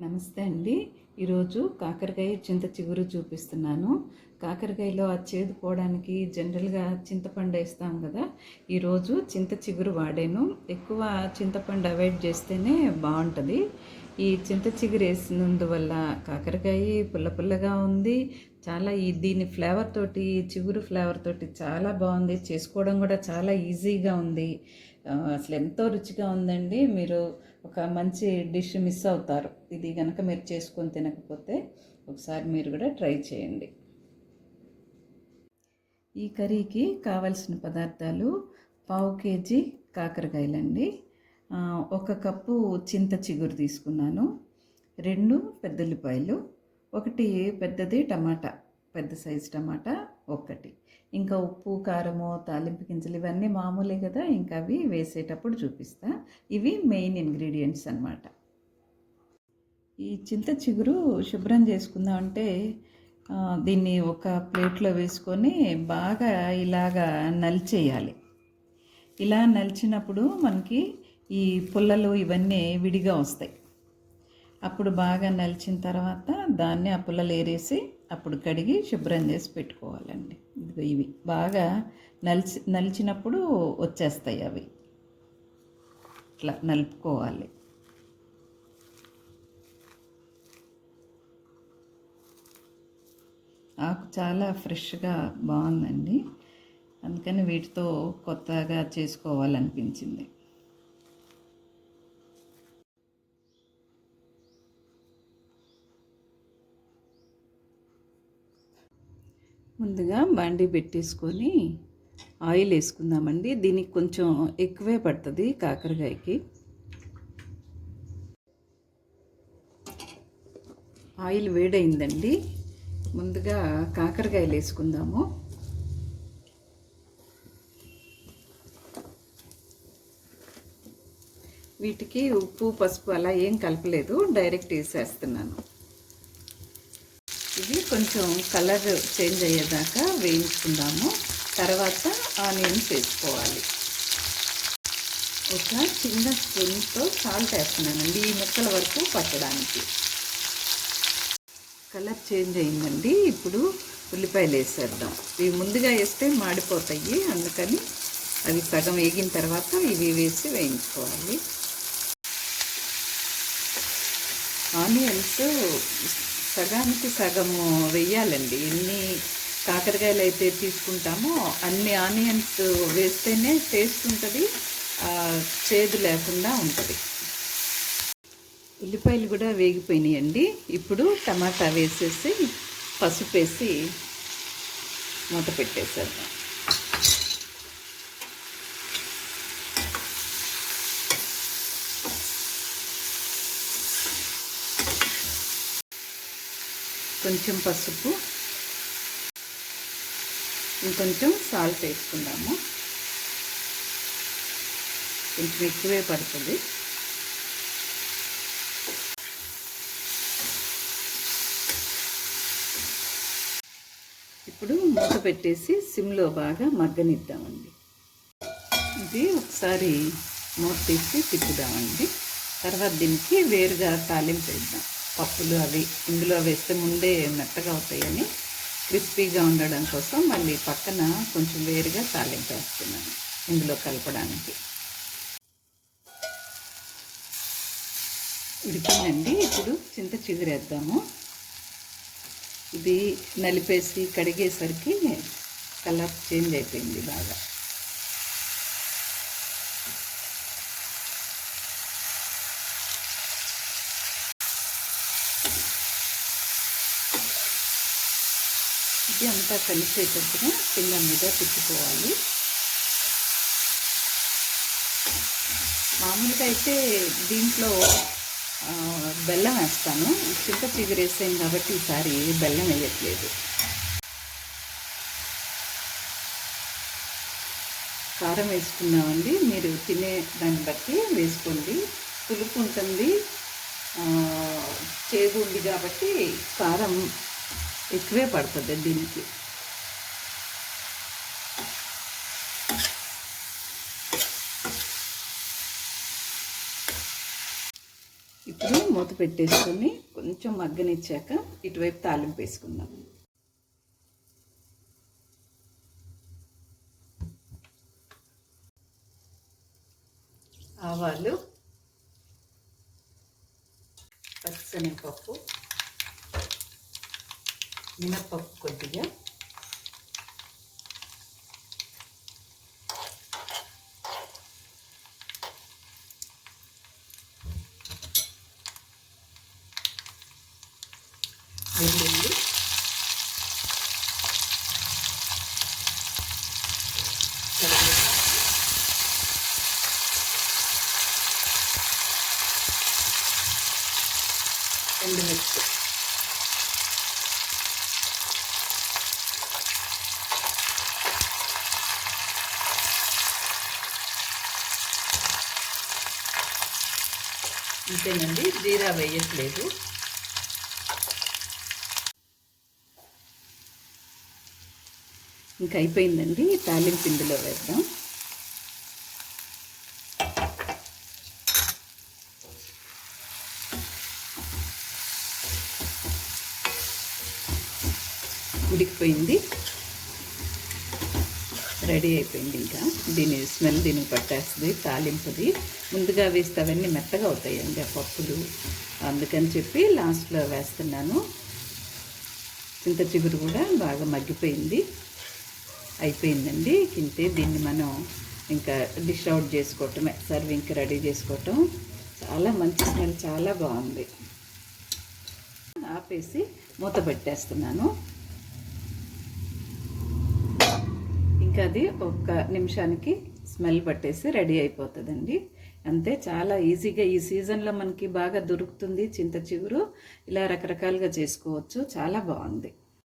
నమస్తే అండి. ఈరోజు కాకరకాయ చింత చిగురు చూపిస్తున్నాను. కాకరకాయలో ఆ చేదు పోవడానికి జనరల్గా చింతపండు వేస్తాం కదా ఈరోజు చింత చిగురు వాడాను. ఎక్కువ చింతపండు అవాయిడ్ చేస్తేనే బాగుంటుంది. ఈ చింత చిగురు వేసినందువల్ల కాకరకాయ పుల్ల పుల్లగా ఉంది. చాలా ఈ దీని ఫ్లేవర్ తోటి చిగురు ఫ్లేవర్ తోటి చాలా బాగుంది. చేసుకోవడం కూడా చాలా ఈజీగా ఉంది. అసలు ఎంతో రుచిగా ఉందండి. మీరు ఒక మంచి డిష్ మిస్ అవుతారు. ఇది కనుక మీరు చేసుకొని తినకపోతే ఒకసారి మీరు కూడా ట్రై చేయండి. ఈ కర్రీకి కావలసిన పదార్థాలు పావు కేజీ కాకరకాయలండి. ఒక కప్పు చింత చిగురు తీసుకున్నాను. రెండు పెద్దల్లిపాయలు ఒకటి పెద్దది టమాటా పెద్ద సైజు టమాటా. ఒక్కటి. ఇంకా ఉప్పు కారము తాలింపు గింజలు ఇవన్నీ మామూలే కదా ఇంకా అవి వేసేటప్పుడు చూపిస్తా. ఇవి మెయిన్ ఇంగ్రీడియంట్స్ అన్నమాట. ఈ చింత చిగురు శుభ్రం చేసుకుందామంటే దీన్ని ఒక ప్లేట్లో వేసుకొని బాగా ఇలాగా నలిచేయాలి. ఇలా నలిచినప్పుడు మనకి ఈ పుల్లలు ఇవన్నీ విడిగా వస్తాయి. అప్పుడు బాగా నలిచిన తర్వాత దాన్ని ఆ పుల్లలు ఏరేసి అప్పుడు కడిగి శుభ్రం చేసి పెట్టుకోవాలండి. ఇదిగో ఇవి బాగా నలిచి నలిచినప్పుడు వచ్చేస్తాయి అవి. ఇట్లా నలుపుకోవాలి. ఆకు చాలా ఫ్రెష్గా బాగుందండి. అందుకని వీటితో కొత్తగా చేసుకోవాలనిపించింది. ముందుగా బాండీ పెట్టేసుకొని ఆయిల్ వేసుకుందామండి. దీనికి కొంచెం ఎక్కువే పడుతుంది కాకరకాయకి. ఆయిల్ వేడైందండి. ముందుగా కాకరకాయలు వేసుకుందాము. వీటికి ఉప్పు పసుపు అలా ఏం కలపలేదు. డైరెక్ట్ వేసేస్తున్నాను. కొంచెం కలర్ చేంజ్ అయ్యేదాకా వేయించుకుందాము. తర్వాత ఆనియన్స్ వేసుకోవాలి. ఒక చిన్న స్పూన్తో సాల్ట్ వేస్తున్నానండి ఈ ముక్కల వరకు పట్టడానికి. కలర్ చేంజ్ అయిందండి ఇప్పుడు ఉల్లిపాయలు వేసేద్దాం. ఇవి ముందుగా వేస్తే మాడిపోతాయి అందుకని అవి సగం వేగిన తర్వాత ఇవి వేసి వేయించుకోవాలి. ఆనియన్స్ సగానికి సగము వెయ్యాలండి. ఎన్ని కాకరకాయలు అయితే తీసుకుంటామో అన్ని ఆనియన్స్ వేస్తేనే టేస్ట్ ఉంటుంది చేదు లేకుండా ఉంటుంది. ఉల్లిపాయలు కూడా వేగిపోయినాయండి. ఇప్పుడు టమాటా వేసేసి పసుపు వేసి మూత పెట్టేసేద్దాం. కొంచెం పసుపు ఇంకొంచెం సాల్ట్ వేసుకుందాము. కొంచెం ఎక్కువే పడుతుంది. ఇప్పుడు మూత పెట్టేసి సిమ్లో బాగా మగ్గనిద్దామండి. ఇది ఒకసారి మూత తీసి తిప్పుదామండి. తర్వాత దీనికి వేరుగా తాలింపు వేద్దాం. పప్పులు అవి ఇందులో వేస్తే ముందే మెత్తగా అవుతాయని క్రిస్పీగా ఉండడం కోసం మళ్ళీ పక్కన కొంచెం వేరుగా తాలింపు వేస్తున్నాను ఇందులో కలపడానికి. ఉడికిందండి. ఇప్పుడు చింత చిగురేద్దాము ఇది నలిపేసి కడిగేసరికి కలర్ చేంజ్ అయిపోయింది బాగా. ఇది అంతా కలిసేటట్టుగా కింద మీద తిప్పుకోవాలి మామూలుగా అయితే దీంట్లో బెల్లం వేస్తాను. చింత చిగురు వేసాను కాబట్టి ఈసారి బెల్లం వేయట్లేదు. కారం వేసుకున్నామండి. మీరు తినే దాన్ని బట్టి వేసుకోండి. పులుపు ఉంటుంది. చేదు ఉంది కాబట్టి కారం ఎక్కువే పడుతుంది దీనికి. ఇప్పుడు మూత పెట్టేసుకొని కొంచెం మగ్గనిచ్చాక ఇటువైపు తాలింపు వేసుకుందాం. ఆవాలు పచ్చనిపప్పు మినప్పప్పు కొద్దిగా వెల్లుల్లి కరివేపాకు ఎండుమిర్చి అంతేనండి జీరా వేయట్లేదు. ఇంకా అయిపోయిందండి తాలింపు ఇందులో వేద్దాం. ఉడికిపోయింది. రెడీ అయిపోయింది ఇంకా. దీని స్మెల్ దీనికి పట్టేస్తుంది తాలింపుది. ముందుగా వేస్తే అవన్నీ మెత్తగా అవుతాయండి ఆ పప్పులు. అందుకని చెప్పి లాస్ట్లో వేస్తున్నాను. చింత చిగురు కూడా బాగా మగ్గిపోయింది. అయిపోయిందండి. ఇంతే దీన్ని మనం ఇంకా డిష్ అవుట్ చేసుకోవటమే సర్వింగ్కి రెడీ చేసుకోవటం. చాలా మంచి స్మెల్ చాలా బాగుంది. ఆపేసి మూత పెట్టేస్తున్నాను. ఇంకా అది ఒక్క నిమిషానికి స్మెల్ పట్టేసి రెడీ అయిపోతుందండి. అంతే చాలా ఈజీగా ఈ సీజన్లో మనకి బాగా దొరుకుతుంది చింత చిగురు ఇలా రకరకాలుగా చేసుకోవచ్చు. చాలా బాగుంది.